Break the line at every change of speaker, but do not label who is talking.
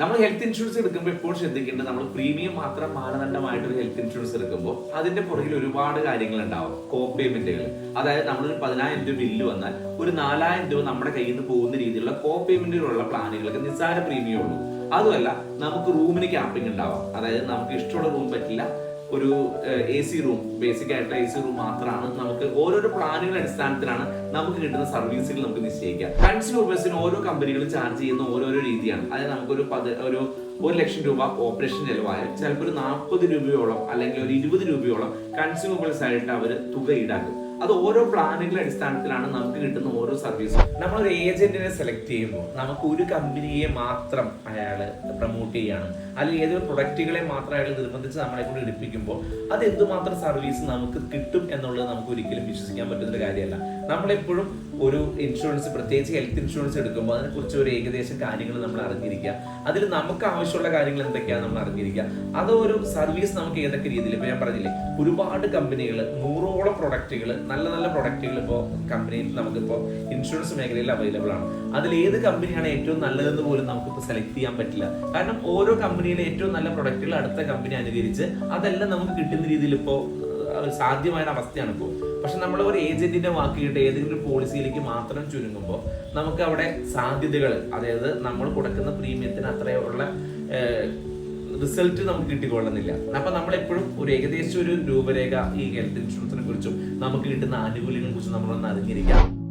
നമ്മൾ health insurance എടുക്കുമ്പോൾ എപ്പോഴും ശ്രദ്ധിക്കേണ്ടത് നമ്മൾ പ്രീമിയം മാത്രം മാനദണ്ഡമായിട്ട് ഒരു ഹെൽത്ത് ഇൻഷുറൻസ് എടുക്കുമ്പോൾ അതിന്റെ പുറകിൽ ഒരുപാട് കാര്യങ്ങൾ ഉണ്ടാവും കോ പേയ്മെന്റുകൾ അതായത് നമ്മൾ പതിനായിരം രൂപ ബില്ല് വന്നാൽ ഒരു നാലായിരം രൂപ നമ്മുടെ കയ്യിൽ നിന്ന് പോകുന്ന രീതിയിലുള്ള കോ പേയ്മെന്റുകളുള്ള പ്ലാനുകൾക്ക് നിസ്സാര പ്രീമിയം ഉള്ളൂ. അതുമല്ല നമുക്ക് റൂമിന് ക്യാമ്പിംഗ് ഉണ്ടാവാം. അതായത് നമുക്ക് ഇഷ്ടമുള്ള റൂം പറ്റില്ല. ഒരു എ സി റൂം ബേസിക് ആയിട്ടുള്ള എ സി റൂം മാത്രമാണ് നമുക്ക് ഓരോരോ പ്ലാനുകളുടെ അടിസ്ഥാനത്തിലാണ് നമുക്ക് കിട്ടുന്ന സർവീസുകൾ നമുക്ക് നിശ്ചയിക്കാം. കൺസ്യൂമേഴ്സിന് ഓരോ കമ്പനികളും ചാർജ് ചെയ്യുന്ന ഓരോരോ രീതിയാണ്. അതായത് നമുക്കൊരു പത് ഒരു ഒരു ലക്ഷം രൂപ ഓപ്പറേഷൻ ചെലവായാൽ ചിലപ്പോൾ ഒരു നാൽപ്പത് രൂപയോളം അല്ലെങ്കിൽ ഒരു ഇരുപത് രൂപയോളം കൺസ്യൂമബിൾസ് ആയിട്ട് അവർ തുക ഈടാക്കും. അത് ഓരോ പ്ലാനുകളുടെ അടിസ്ഥാനത്തിലാണ് നമുക്ക് കിട്ടുന്ന ഓരോ സർവീസും നമ്മൾ ഒരു ഏജന്റിനെ സെലക്ട് ചെയ്യുമ്പോൾ നമുക്ക് ഒരു കമ്പനിയെ മാത്രം അയാൾ പ്രൊമോട്ട് ചെയ്യാണ്. അല്ലെങ്കിൽ ഏതൊരു പ്രൊഡക്റ്റുകളെ മാത്രം അയാൾ നിർബന്ധിച്ച് നമ്മളെ കൂടി എടുപ്പിക്കുമ്പോൾ അത് എന്തുമാത്രം സർവീസ് നമുക്ക് കിട്ടും എന്നുള്ളത് നമുക്ക് ഒരിക്കലും വിശ്വസിക്കാൻ പറ്റുന്ന ഒരു കാര്യമല്ല. നമ്മളെപ്പോഴും ഒരു ഇൻഷുറൻസ് പ്രത്യേകിച്ച് ഹെൽത്ത് ഇൻഷുറൻസ് എടുക്കുമ്പോൾ അതിനെക്കുറിച്ച് ഒരു ഏകദേശം കാര്യങ്ങൾ നമ്മൾ അറിഞ്ഞിരിക്കുക. അതിൽ നമുക്ക് ആവശ്യമുള്ള കാര്യങ്ങൾ എന്തൊക്കെയാണ് നമ്മൾ അറിഞ്ഞിരിക്കുക. അത് ഒരു സർവീസ് നമുക്ക് ഏതൊക്കെ രീതിയിൽ? ഇപ്പോൾ ഞാൻ പറഞ്ഞില്ലേ ഒരുപാട് കമ്പനികൾ നൂറോളം പ്രൊഡക്റ്റുകൾ നല്ല നല്ല പ്രൊഡക്റ്റുകൾ ഇപ്പോൾ കമ്പനിയിൽ നമുക്കിപ്പോൾ ഇൻഷുറൻസ് മേഖലയിൽ അവൈലബിൾ ആണ്. അതിൽ ഏത് കമ്പനിയാണ് ഏറ്റവും നല്ലതെന്ന് പോലും നമുക്കിപ്പോൾ സെലക്ട് ചെയ്യാൻ പറ്റില്ല. കാരണം ഓരോ കമ്പനിയിലെ ഏറ്റവും നല്ല പ്രൊഡക്റ്റുകൾ അടുത്ത കമ്പനി അനുകരിച്ച് അതെല്ലാം നമുക്ക് കിട്ടുന്ന രീതിയിൽ ഇപ്പോൾ സാധ്യമായ അവസ്ഥയാണ് ഇപ്പോൾ. പക്ഷെ നമ്മൾ ഒരു ഏജന്റിന്റെ വാക്ക് കേട്ട് ഏതെങ്കിലും പോളിസിയിലേക്ക് മാത്രം ചുരുങ്ങുമ്പോൾ നമുക്ക് അവിടെ സാധ്യതകൾ അതായത് നമ്മൾ കൊടുക്കുന്ന പ്രീമിയത്തിന് അത്രയുള്ള റിസൾട്ട് നമുക്ക് കിട്ടിക്കൊള്ളുന്നില്ല. അപ്പൊ നമ്മളെപ്പോഴും ഒരു ഏകദേശം ഒരു രൂപരേഖ ഈ ഹെൽത്ത് ഇൻഷുറൻസിനെ കുറിച്ചും നമുക്ക് കിട്ടുന്ന ആനുകൂല്യങ്ങളെ കുറിച്ചും നമ്മളൊന്ന് അറിഞ്ഞിരിക്കാം.